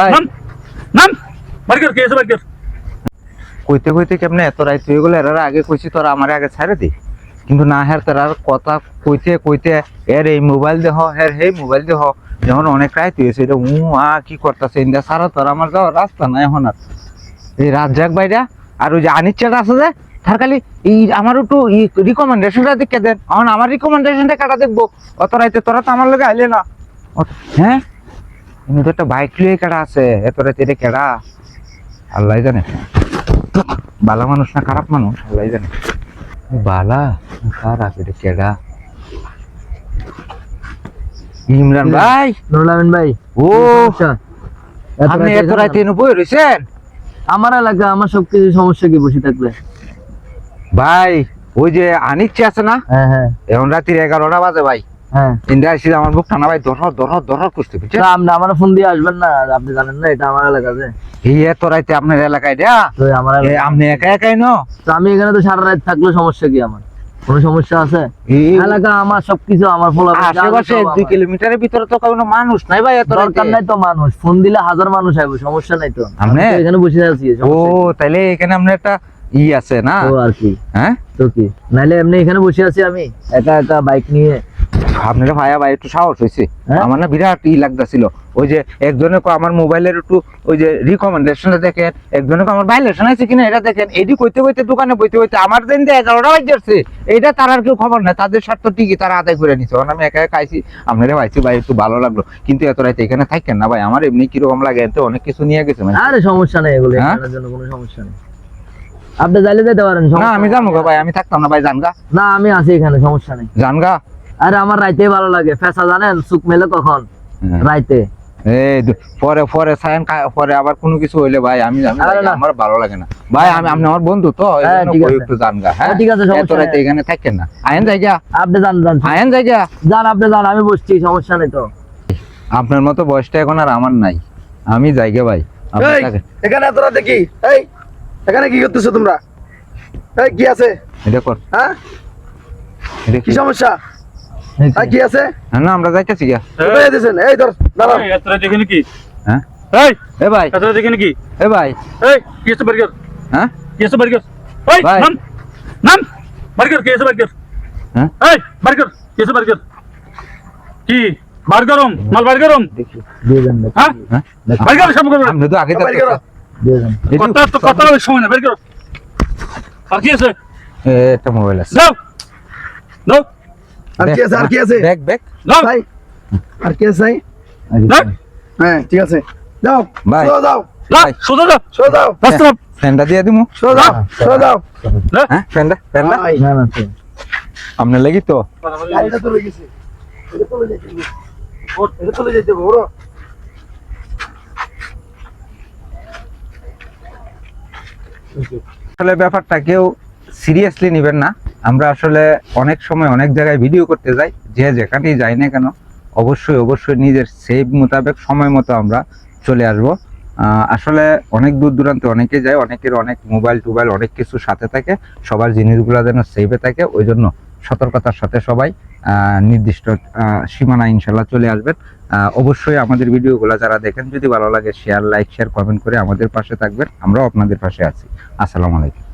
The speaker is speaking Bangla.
ভাই, নাম নাম বার্গার কে এসে বার্গার কইতে কইতে কেমনে এত রাইত হয়ে গেল এরা আগে কইছি তোরা আমার আগে ছাড়ে দি। কিন্তু না হ্যার তার কথা কইতে কইতে এর এই মোবাইল দেহ এর সেই মোবাইল দেহ যখন অনেক রাইত হয়েছে এটা উ আ কি করতেছে ইন্দা সারা তোর আমার যাওয়ার রাস্তা নাই এখন আর। এই রাত যাক বাইরা আর ওই যে আনিচ্ছাটা আছে যে তার খালি এই আমার একটু রিকমেন্ডেশনটা দেখে দেন। এখন আমার রিকমেন্ডেশনটা কাটা দেখব? অত রাইতে তোরা তো আমার লোকে আইলে না। হ্যাঁ? কিন্তু তো একটা বাইক লিয়ে কেডা আছে? এত এটা কেডা? আল্লাহ জানে। বালা মানুষ না খারাপ মানুষ? আল্লাহ জানে। বালা খারাপ এটা কেডা? ইমরান ভাই। নুরুল ভাই। ও সমস্যা? এত রাতে বই রয়েছেন আমার এলাকা আমার সবকিছু সমস্যা কি বসে থাকলে ভাই ওই যে আনিচ্ছে আছে না? হ্যাঁ হ্যাঁ। এখন রাত্রির এগারোটা বাজে ভাই। হ্যাঁ। ইন্ডিয়া আসলে আমার বুক টানা ভাই করতে আপনি আমার ফোন দিয়ে আসবেন না আপনি জানেন না এটা আমার এলাকাতে এই এত রাইতে আপনার এলাকায় দেয়া? তো আমার এলাকা আপনি একা একাই ন? তো আমি এখানে তো সারা রাত থাকলে সমস্যা কি আমার? কোনো সমস্যা আছে? এলাকা আমার সবকিছু আমার ফোলা আশেপাশে দুই কিলোমিটারের ভিতরে তো কোনো মানুষ নাই ভাই এত দরকার নাই তো মানুষ ফোন দিলে হাজার মানুষ আইবো সমস্যা নাই তো। আমি আপনি? এখানে বসে আছি ও? তাইলে এখানে আপনার একটা ই আছে না? তো আর কি। হ্যাঁ? তো কি? নাইলে এমনি এখানে বসে আছি আমি একা একা বাইক নিয়ে। আপনার ভাইয়া ভাই একটু সাহস হয়েছে হ্যাঁ? আমার না বিরাট ই লাগতেছিল। ওই যে একজনে আমার মোবাইলের একটু ওই যে রিকমেন্ডেশনটা দেখেন একজনে আমার ভাইলেশন আছে কিনা এটা দেখেন। এডি কইতে কইতে দোকানে বইতে বইতে আমার দিন দিয়ে এগারোটা বাজছে এটা তার আর কেউ খবর নাই। তাদের স্বার্থ ঠিকই তারা আদায় করে নিছে। কারণ আমি একা একা খাইছি। আপনারা ভাইছি ভাই একটু ভালো লাগল। কিন্তু এত রাইতে এখানে থাকেন না ভাই। আমার এমনি কীরকম লাগে এতে অনেক কিছু নিয়ে গেছে মানে। আরে সমস্যা নেই এগুলো। হ্যাঁ? জন্য কোনো সমস্যা নেই। আপনি যাইলে যেতে পারেন না আমি নেই। জানো ভাই। আমি থাকতাম না ভাই। জানগা না আমি আছি এখানে সমস্যা নেই। জানগা আরে আমার রাইতে ভালো লাগে। ফেসা জানেন? সুখ মেলে কখন? হ্যাঁ। রাইতে। পরে পরে সায়ন পরে আবার কোনো কিছু হইলে ভাই আমি। আমার ভালো লাগে না। ভাই আমি আপনি আমার বন্ধু তো হ্যাঁ, জন্য ঠিক আছে। একটু জানগা হ্যাঁ হ্যাঁ, ঠিক আছে, সমস্যা এত রাতে নাই। এখানে থাকেন না। আয়েন জায়গা আপনি যান যান। আয়েন জায়গা যান আপনি যান আমি বসছি সমস্যা নেই তো। আপনার মতো বয়সটা এখন আর আমার নাই। আমি জায়গা ভাই। এখানে এত রাতে কি? এই এখানে কি করতেছো তোমরা? এই কি আছে? এটা কর। হ্যাঁ? এটা কি? সমস্যা? কি আছে? হ্যাঁ, না আমরা যাইতেছি গিয়া। কোথায় যেতেছেন এই ধর দাঁড়াও এই এত কি? হ্যাঁ। এই এ ভাই। এত রাতে এখানে কি? এ ভাই। এই কি এসে বার্গার হ্যাঁ? কি এসে বার্গার এই নাম নাম। বার্গার কে এসে বার্গার হ্যাঁ? এই বার্গার কে এসে বার্গার কি? বার্গারম মাল বার্গারম দেখি দিয়ে দেন দেখি। হ্যাঁ? বার্গার সব করবে আপনি তো আগে দিয়ে দেন। কথা তো কথা সময় না বের আর কি আছে? একটা মোবাইল আছে। যাও। যাও। আর কি আছে আর কি আছে? ব্যাগ ব্যাগ ভাই। আর কি আছে? হ্যাঁ ঠিক আছে। যাও। ভাই। যাও। যাও সোজা যাও। সোজা যাও। রাস্তা ফ্যানটা দিয়ে দিমু। সোজা যাও সোজা যাও। যাও। হ্যাঁ? ফ্যানটা ফ্যানটা? না না আপনার লাগি তো। গাড়িটা এটা এটা আসলে ব্যাপারটা কেউ সিরিয়াসলি নেবেন না। আমরা আসলে অনেক সময় অনেক জায়গায় ভিডিও করতে যাই, যে যেখানেই যাই না কেন, অবশ্যই অবশ্যই নিজের সেভ মোতাবেক সময় মতো আমরা চলে আসব। আসলে অনেক দূর দূরান্তে অনেকে যায়, অনেকের অনেক মোবাইল টোবাইল অনেক কিছু সাথে থাকে, সবার জিনিসগুলো যেন সেভে থাকে, ওই জন্য সতর্কতার সাথে সবাই নির্দিষ্ট সীমানা ইনশাল্লাহ চলে আসবেন। অবশ্যই আমাদের ভিডিওগুলো যারা দেখেন, যদি ভালো লাগে শেয়ার লাইক শেয়ার কমেন্ট করে আমাদের পাশে থাকবেন, আমরাও আপনাদের পাশে আছি। আসসালামু আলাইকুম।